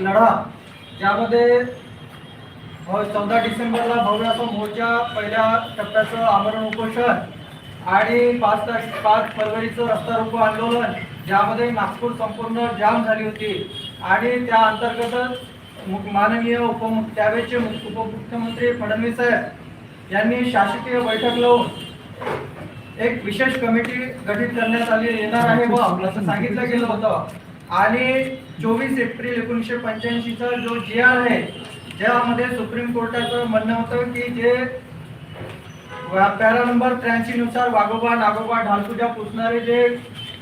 लढा. ज्यामध्ये चौदा डिसेंबरला भव्य मोर्चा पहिल्या टप्प्याचं आमरण उपोषण आणि पाच तास पाच फरवरीचं रस्ता रोको आंदोलन ज्यामध्ये नागपूर संपूर्ण जाम झाली होती. आणि त्या अंतर्गतच माननीय उपमु त्यावेळेचे उपमुख्यमंत्री फडणवीस साहेब यांनी शासकीय बैठक लावून एक विशेष कमिटी गठीत करण्यात आली येणार आहे व असं सांगितलं गेलं होतं. आणि चोवीस एप्रिल एकोणीसशे पंच्याऐंशीचा जो जी आर आहे ज्यामध्ये सुप्रीम कोर्टाचं म्हणणं होतं की जे पॅरा नंबर त्र्याऐंशी नुसार वाघोबा नागोबा ढालपुजा पुसणारे जे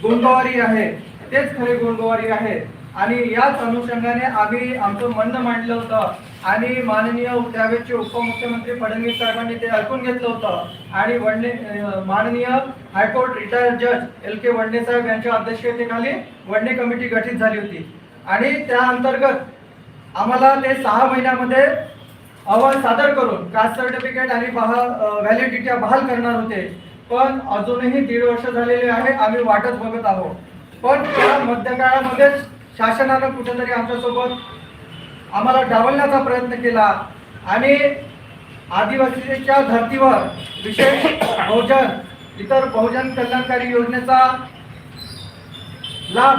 गोंगवारी आहे तेच खरे गोंगवारी आहे आणि याच अनुषंगाने आम्ही आमचं म्हणणं मांडलं होतं आणि माननीय त्यावेळेचे उपमुख्यमंत्री फडणवीस साहेबांनी ते ऐकून घेतलं होतं. आणि वडणे माननीय हायकोर्ट रिटायर्ड जज एल के वडणे साहेब यांच्या अध्यक्षतेखाली वडणे कमिटी गठीत झाली होती. आणि त्या अंतर्गत आम्हाला ते सहा महिन्यामध्ये अहवाल सादर करून कास्ट सर्टिफिकेट आणि व्हॅलिडिटी बहाल करणार होते. पण अजूनही दीड वर्ष झालेले आहे आम्ही वाटच बघत आहोत. पण त्या मध्यकाळामध्येच शासनानं कुठेतरी आमच्यासोबत आम्हाला डावलण्याचा प्रयत्न केला. आणि आदिवासीच्या धर्तीवर विशेष बहुजन इतर बहुजन कल्याणकारी योजनेचा लाभ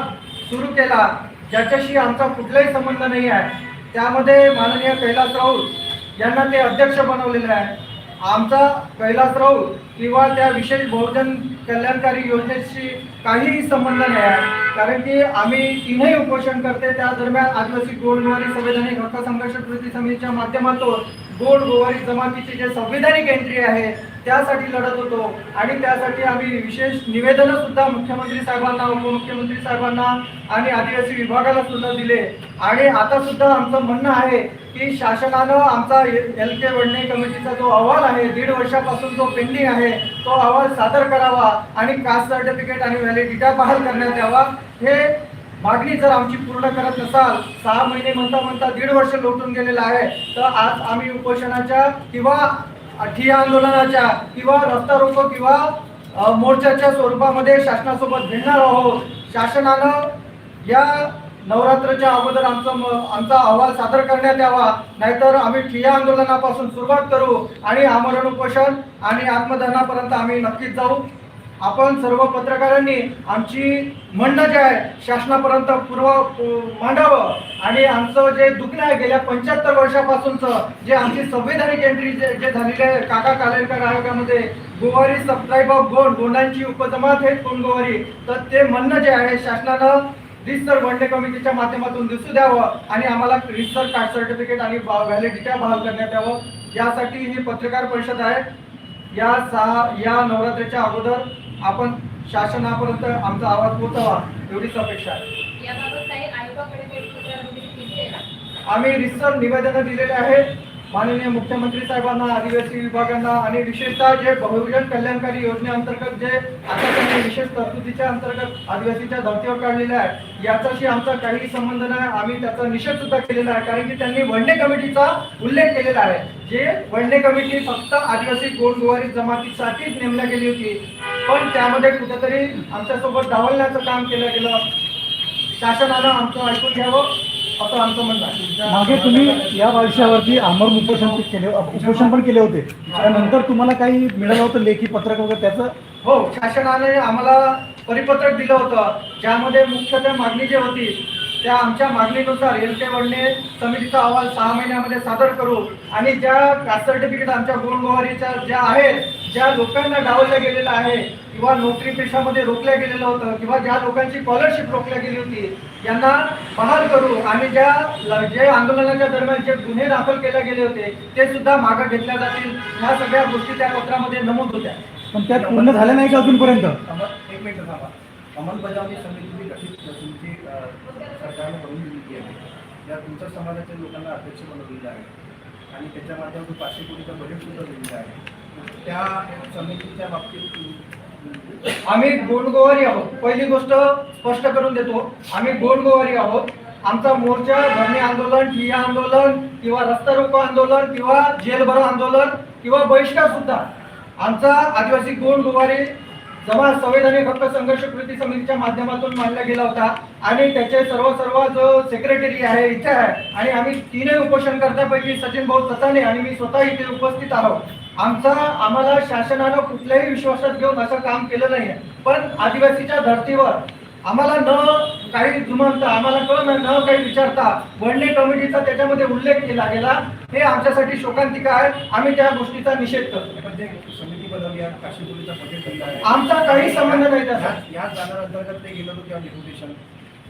सुरू केला. ज्याच्याशी आमचा कुठलाही संबंध नाही आहे. त्यामध्ये माननीय कैलास राऊत यांना ते अध्यक्ष बनवलेले आहे. आमचा कैलास राऊत किंवा त्या विशेष बहुजन कल्याणकारी योजनेशी काहीही संबंध नाही आहे. कारण की आम्ही तीनही उपोषण करते. त्या दरम्यान आदिवासी गोड गोवारी संवैधानिक हक्क संघर्ष कृती समितीच्या माध्यमातून गोड गोवारी जमातीची जे संविधानिक एंट्री आहे त्यासाठी लढत होतो. आणि त्यासाठी आम्ही विशेष निवेदनं सुद्धा मुख्यमंत्री साहेबांना उपमुख्यमंत्री साहेबांना आणि आदिवासी विभागाला सुद्धा दिले. आणि आता सुद्धा आमचं म्हणणं आहे की शासनानं आमचा एल के वडणे कमिटीचा जो अहवाल आहे दीड वर्षापासून जो पेंडिंग आहे तो अहवाल सादर करावा आणि कास्ट सर्टिफिकेट आणि व्हॅलिडिटी बहाल करण्यात यावा. हे मागणी जर आमची पूर्ण करत नसाल सहा महिने म्हणता म्हणता दीड वर्ष लोटून गेलेलं आहे तर आज आम्ही उपोषणाच्या किंवा ठिया आंदोलनाच्या किंवा रस्ता रोको किंवा मोर्चाच्या स्वरूपामध्ये शासनासोबत भिडणार आहोत. शासनानं या नवरात्रच्या अगोदर आमचं आमचा अहवाल सादर करण्यात यावा. नाहीतर आम्ही ठिया आंदोलनापासून सुरुवात करू आणि आमरण उपोषण आणि आत्मदहनापर्यंत आम्ही नक्कीच जाऊ. आपण सर्व पत्रकारांनी आमची म्हणणं जे आहे शासनापर्यंत पूर्व मांडावं. आणि आमचं जे दुखणं आहे गेल्या पंच्याहत्तर वर्षापासूनचं जे आमची संवैधानिक एंट्री जे जे झालेली आहे काका कालेलकर आयोगामध्ये गोवारी सबट्राईब ऑफ गोंड गोंडांची उपजमात हे गोवारी? तर ते म्हणणं जे आहे शासनानं रिसर वनडे कमिटीच्या माध्यमातून दिसू द्यावं आणि आम्हाला रिसर कार्ड सर्टिफिकेट आणि व्हॅलिडिटी बहाल करण्यात यावं. यासाठी ही पत्रकार परिषद आहे. या सहा या नवरात्रीच्या अगोदर आपण शासनापर्यंत आमचा आवाज पोहोचावा. एवढीच अपेक्षा आहे. आहे? आम्ही रिसर निवेदनं दिलेले आहेत. माननीय मुख्यमंत्री साहेबांना आदिवासी विभागांना आणि विशेषतः जे बहुजन कल्याणकारी योजनेअंतर्गत जे आता त्यांनी विशेष तरतुदीच्या अंतर्गत आदिवासीच्या धर्तीवर काढलेल्या आहे याच्याशी आमचा काही संबंध नाही. आम्ही त्याचा निषेध सुद्धा केलेला आहे कारण की त्यांनी वंडे कमिटीचा उल्लेख केलेला आहे जे वंडे कमिटी फक्त आदिवासी गोंडगुवारी जमातीसाठीच नेमल्या गेली होती पण त्यामध्ये कुठेतरी आमच्यासोबत डावलण्याचं काम केलं गेलं. शासनानं आमचं ऐकून घ्यावं. असं आमचं म्हणणं आहे मागे तुम्ही या वर्षावरती अमर उपोषण केले उपोषण पण केले होते. त्यानंतर तुम्हाला काही मिळालं होतं लेखी पत्रक वगैरे त्याचं? हो शासनाने आम्हाला परिपत्रक दिलं होतं ज्यामध्ये मुख्यतः मागणी जी होती त्या आमच्या मागणीनुसार एल के वडणे समितीचा अहवाल सहा महिन्यामध्ये सादर करू आणि ज्या कास्ट सर्टिफिकेट आमच्या गोंडगोवारीच्या ज्या आहेत ज्या लोकांना डावललं गेलेलं आहे किंवा नोकरी पेशामध्ये रोखल्या गेलेलं होतं किंवा ज्या लोकांची स्कॉलरशिप रोखल्या गेली होती यांना बहाल करू आणि ज्या जे आंदोलनाच्या दरम्यान जे गुन्हे दाखल केले गेले होते ते सुद्धा मागं घेतल्या जातील. ह्या सगळ्या गोष्टी त्या पत्रामध्ये नमूद होत्या. पण त्यात पूर्ण झालं नाही का अजूनपर्यंत? एक मिनिट थांबा. अंमलबजावणी समिती जी गठीत तुमची सरकारने बनवून दिली आहे. त्या तुमच्या समाजाच्या लोकांना अध्यक्ष बनवलेलं आहे. आणि त्याच्या माध्यमातून पाचशे कोटीचा बजेट सुद्धा दिलेलं आहे. त्या समितीच्या बाबतीत आम्ही गोंडगोवारी आहोत. पहिली गोष्ट स्पष्ट करून देतो. आम्ही गोंडगोवारी आहोत. आमचा मोर्चा धरणे आंदोलन ठिय्या आंदोलन किंवा रस्ता रोको आंदोलन किंवा जेलभरो आंदोलन किंवा बहिष्कार सुद्धा. आमचा आदिवासी गोंडगोवारी जमा संवैधानिक हक्क संघर्ष कृती समितीच्या माध्यमातून मांडला गेला होता. आणि त्याचे सर्व सर्व जो सेक्रेटरी आहे इथे आहे आणि आम्ही तीनही उपोषणकर्त्यापैकी सचिन भाऊ ससाने आणि मी स्वतः इथे उपस्थित आहोत. आमचा आम्हाला शासनानं कुठल्याही विश्वासात घेऊन असं काम केलं नाही पण आदिवासीच्या धर्तीवर आम्हाला न काही जुमानता आम्हाला कळ न काही विचारता वडणी कमिटीचा त्याच्यामध्ये उल्लेख केला गेला. हे आमच्यासाठी शोकांतिका आहे. आम्ही त्या गोष्टीचा निषेध करतो. काशीपुरीचा बजेट दिला आहे. आमचा काही संबंध नाही त्याचा. या- या जाणार अंतर्गत ते गेलं होतं किंवा डेप्युटेशन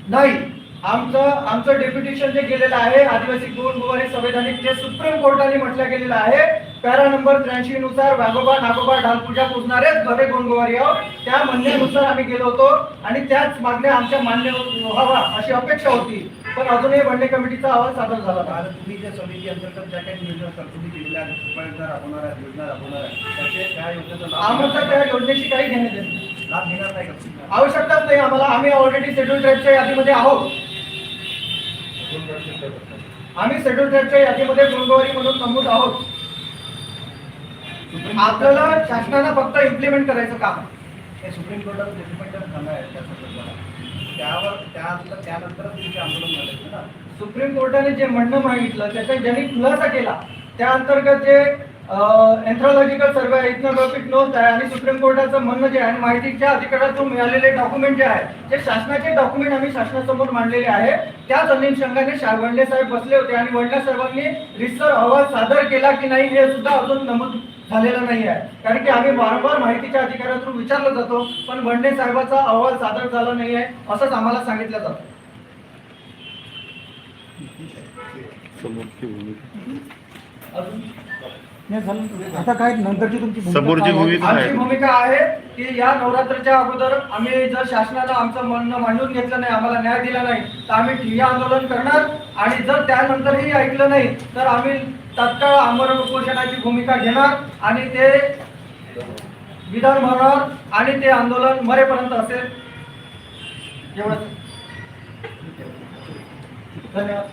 नाही. आमचं आमचं डेप्युटेशन जे गेलेलं आहे आदिवासी दोन गोवारी संवैधानिक जे सुप्रीम कोर्टाने म्हटलं गेलेलं आहे पॅरा नंबर त्र्याऐंशी नुसार वाघोबा नागोबा ढालपूजा पूजणारेच घरे गोंगोवारी आहोत त्या म्हणण्यानुसार आम्ही गेलो होतो आणि त्याच मागण्या आमच्या मान्य व्हावा अशी अपेक्षा होती. पण अजूनही वनडे कमिटीचा अहवाल सादर झाला नाही. आता तुम्ही ज्या समिती अंतर्गत ज्या काही योजना तरतुदी केलेल्या उपाययोजना राबवणार आहेत योजना राबवणार आहेत त्याचे त्या योजनेचा आम्हाला त्या योजनेशी काही घेणे देणे नाही. लाभ घेणार नाही का आवश्यकताच नाही आम्हाला. आम्ही ऑलरेडी शेड्यूल ट्राईबच्या यादीमध्ये आहोत. आम्ही शेड्यूल ट्राईबच्या यादीमध्ये गोंगवारी म्हणून नमूद आहोत. आपल्याला शासनानं फक्त इम्प्लिमेंट करायचं काम आहे. हे सुप्रीम कोर्टाचं जजमेंट झालं आहे त्या संदर्भात त्यावर त्यानंतर त्यानंतरच तुमचे आंदोलन झाले ना सुप्रीम कोर्टाने जे म्हणणं मागितलं त्याचा ज्यांनी खुलासा केला त्या अंतर्गत जे एन्थ्रॉलॉजिकल सर्वे इथनॉग्राफिक नोंद आहे आणि सुप्रीम कोर्टाचं म्हणणं जे आहे आणि माहितीच्या अधिकारातून मिळालेले डॉक्युमेंट जे आहे ते शासनाचे डॉक्युमेंट आम्ही शासनासमोर मांडलेले आहे त्याच अनुषंगाने वडले साहेब बसले होते आणि वडले साहेबांनी रिसर अहवाल सादर केला की नाही हे सुद्धा अजून नमूद झालेलं नाही आहे. कारण की आम्ही वारंवार माहितीच्या अधिकारातून विचारलं जातो पण वडणे साहेबाचा अहवाल सादर झाला नाही आहे असंच आम्हाला सांगितलं जातं. अजून? नाही झालं आता काय नंतरची तुमची भूमिका समोरची काय? आहे? भूमिका आमची आहे. भूमिका आहे की या नवरात्रच्या अगोदर आम्ही जर शासनानं आमचं म्हणणं मांडून घेतलं नाही आम्हाला न्याय दिला नाही तर आम्ही ठिय्या आंदोलन करणार. आणि जर त्यानंतरही ऐकलं नाही तर आम्ही तत्काळ आमरण उपोषणाची भूमिका घेणार आणि ते विधान भरणार आणि ते आंदोलन मरेपर्यंत असेल. एवढंच. धन्यवाद.